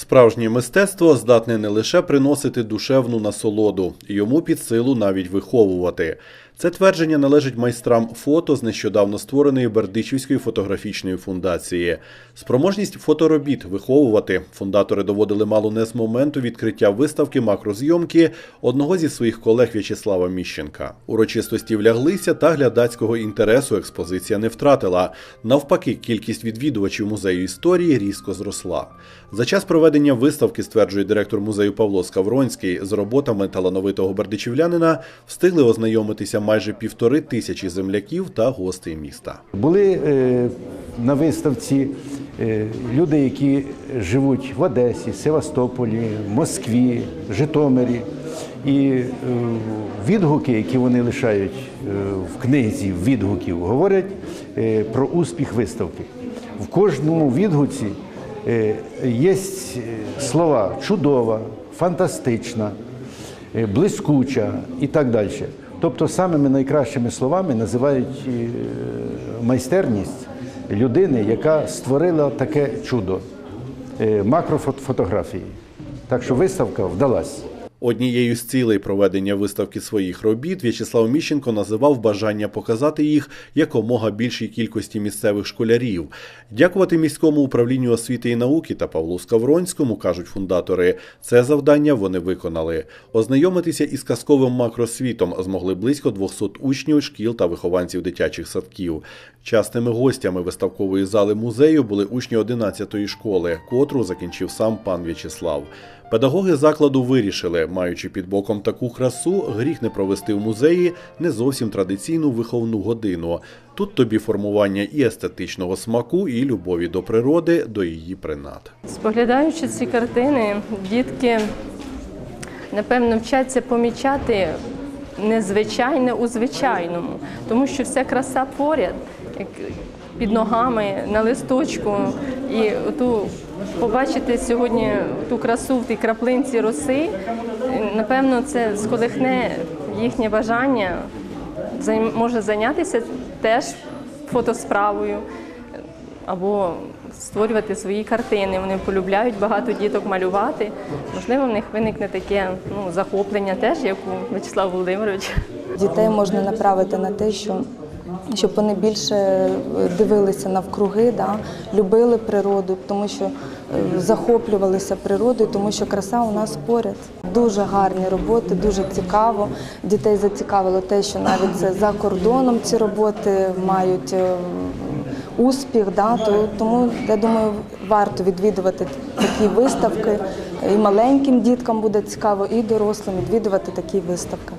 Справжнє мистецтво здатне не лише приносити душевну насолоду, йому під силу навіть виховувати. Це твердження належить майстрам фото з нещодавно створеної Бердичівської фотографічної фундації. Спроможність фоторобіт виховувати фундатори доводили мало не з моменту відкриття виставки макрозйомки одного зі своїх колег В'ячеслава Міщенка. Урочистості вляглися та глядацького інтересу експозиція не втратила. Навпаки, кількість відвідувачів музею історії різко зросла. За час проведення виставки, стверджує директор музею Павло Скавронський, з роботами талановитого бердичівлянина встигли ознайомитися майже півтори тисячі земляків та гостей міста. Були е, на виставці е, люди, які живуть в Одесі, Севастополі, Москві, Житомирі. І е, відгуки, які вони лишають в книзі відгуків, говорять про успіх виставки. В кожному відгуці є слова чудова, фантастична, блискуча і так далі. Тобто самими найкращими словами називають е, майстерність людини, яка створила таке чудо е, макрофотографії. Так що виставка вдалась. Однією з цілей проведення виставки своїх робіт В'ячеслав Міщенко називав бажання показати їх якомога більшій кількості місцевих школярів. Дякувати міському управлінню освіти і науки та Павлу Скавронському, кажуть фундатори, це завдання вони виконали. Ознайомитися із казковим макросвітом змогли близько 200 учнів шкіл та вихованців дитячих садків. Частими гостями виставкової зали музею були учні 11-ї школи, котру закінчив сам пан В'ячеслав. Педагоги закладу вирішили, маючи під боком таку красу, гріх не провести в музеї не зовсім традиційну виховну годину. Тут тобі формування і естетичного смаку, і любові до природи, до її принад. Споглядаючи ці картини, дітки напевно вчаться помічати незвичайне у звичайному, тому що вся краса поряд, як під ногами, на листочку. І ту побачити сьогодні ту красу в тій краплинці роси, напевно, це сколихне їхнє бажання може зайнятися теж фотосправою або створювати свої картини. Вони полюбляють багато діток малювати. Можливо, в них виникне таке ну, захоплення теж, як у Вячеслава Володимировича. Дітей можна направити на те, що щоб вони більше дивилися навкруги, да, любили природу, тому що е, захоплювалися природою, тому що краса у нас поряд. Дуже гарні роботи, дуже цікаво. Дітей зацікавило те, що навіть це за кордоном ці роботи мають е, успіх. Да, то, тому я думаю, варто відвідувати такі виставки. І маленьким діткам буде цікаво, і дорослим відвідувати такі виставки.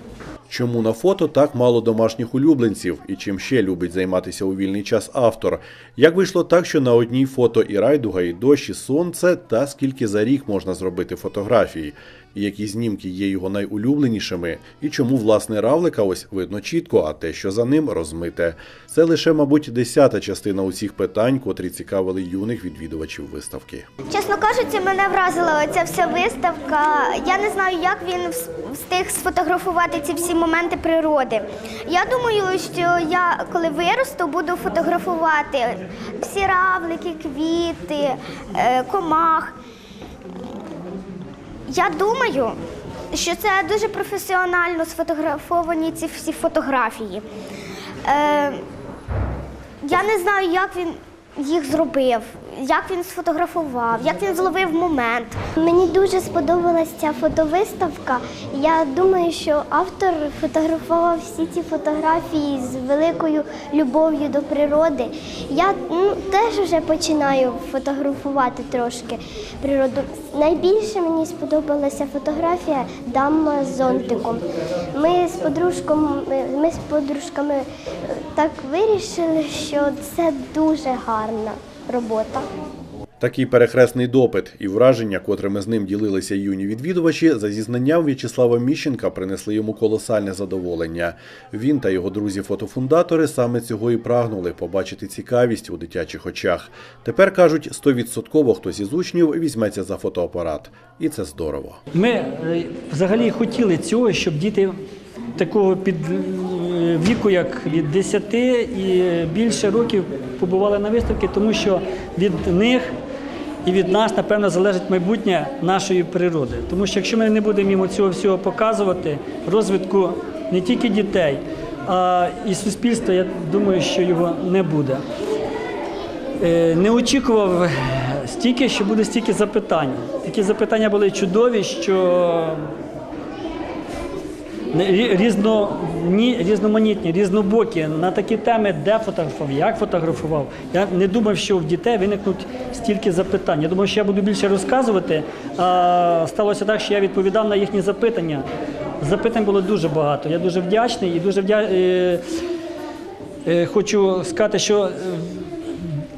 Чому на фото так мало домашніх улюбленців і чим ще любить займатися у вільний час автор? Як вийшло так, що на одній фото і райдуга, і дощ, і сонце, та скільки за рік можна зробити фотографій? І які знімки є його найулюбленішими, і чому власне равлика ось видно чітко, а те, що за ним розмите. Це лише, мабуть, десята частина усіх питань, котрі цікавили юних відвідувачів виставки. Чесно кажучи, мене вразила оця вся виставка. Я не знаю, як він встиг сфотографувати ці всі моменти природи. Я думаю, що я коли виросту, буду фотографувати всі равлики, квіти, е, комах. Я думаю, що це дуже професіонально сфотографовані ці всі фотографії. Е, я не знаю, як він їх зробив, як він сфотографував, як він зловив момент. Мені дуже сподобалася ця фотовиставка. Я думаю, що автор фотографував всі ці фотографії з великою любов'ю до природи. Я ну, теж вже починаю фотографувати трошки природу. Найбільше мені сподобалася фотографія дама з зонтиком. Ми з подружком, ми з подружками е, так вирішили, що це дуже гарна робота. Такий перехресний допит і враження, котрими з ним ділилися юні відвідувачі, за зізнанням В'ячеслава Міщенка принесли йому колосальне задоволення. Він та його друзі-фотофундатори саме цього і прагнули побачити цікавість у дитячих очах. Тепер кажуть, стовідсотково хтось із учнів візьметься за фотоапарат, і це здорово. Ми е, взагалі хотіли цього, щоб діти такого під віку, як від 10 і більше років, побували на виставці, тому що від них І від нас, напевно, залежить майбутнє нашої природи. Тому що якщо ми не будемо їм цього всього показувати, розвитку не тільки дітей, а і суспільства, я думаю, що його не буде. Е, Не очікував стільки, що буде стільки запитань. Такі запитання були чудові, що не- різно, ні, різноманітні, різнобокі на такі теми, де фотографував, як фотографував. Я не думав, що в дітей виникнуть стільки запитань. Я думав, що я буду більше розказувати. А сталося так, що я відповідав на їхні запитання. Запитань було дуже багато. Я дуже вдячний і дуже вдя... е, е, хочу сказати, що е,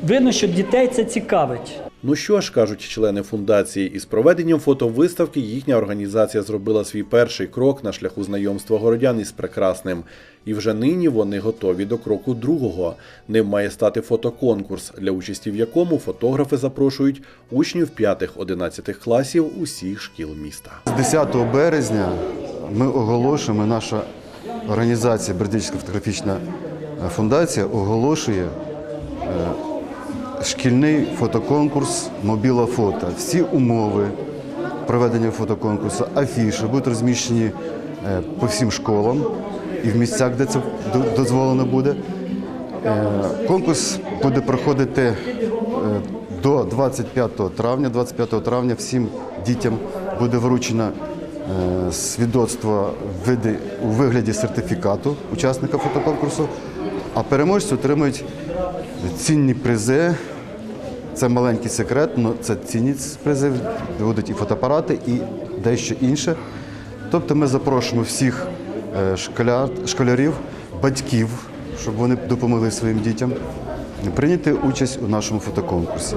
видно, що дітей це цікавить. Ну що ж, кажуть члени фундації, із проведенням фотовиставки їхня організація зробила свій перший крок на шляху знайомства городян із прекрасним. І вже нині вони готові до кроку другого. Ним має стати фотоконкурс, для участі в якому фотографи запрошують учнів 5-11 класів усіх шкіл міста. З 10 березня ми оголошуємо, наша організація Бердичська фотографічна фундація оголошує шкільний фотоконкурс Мобіла фото. Всі умови проведення фотоконкурсу, афіши будуть розміщені е, по всім школам і в місцях, де це дозволено буде. Е, Конкурс буде проходити е, до 25 травня. 25 травня всім дітям буде вручено свідоцтво у вигляді сертифікату учасника фотоконкурсу, а переможці отримують цінні призи. Це маленький секрет, але це цінність призив, будуть і фотоапарати, і дещо інше. Тобто ми запрошуємо всіх е, школяр, школярів, батьків, щоб вони допомогли своїм дітям прийняти участь у нашому фотоконкурсі.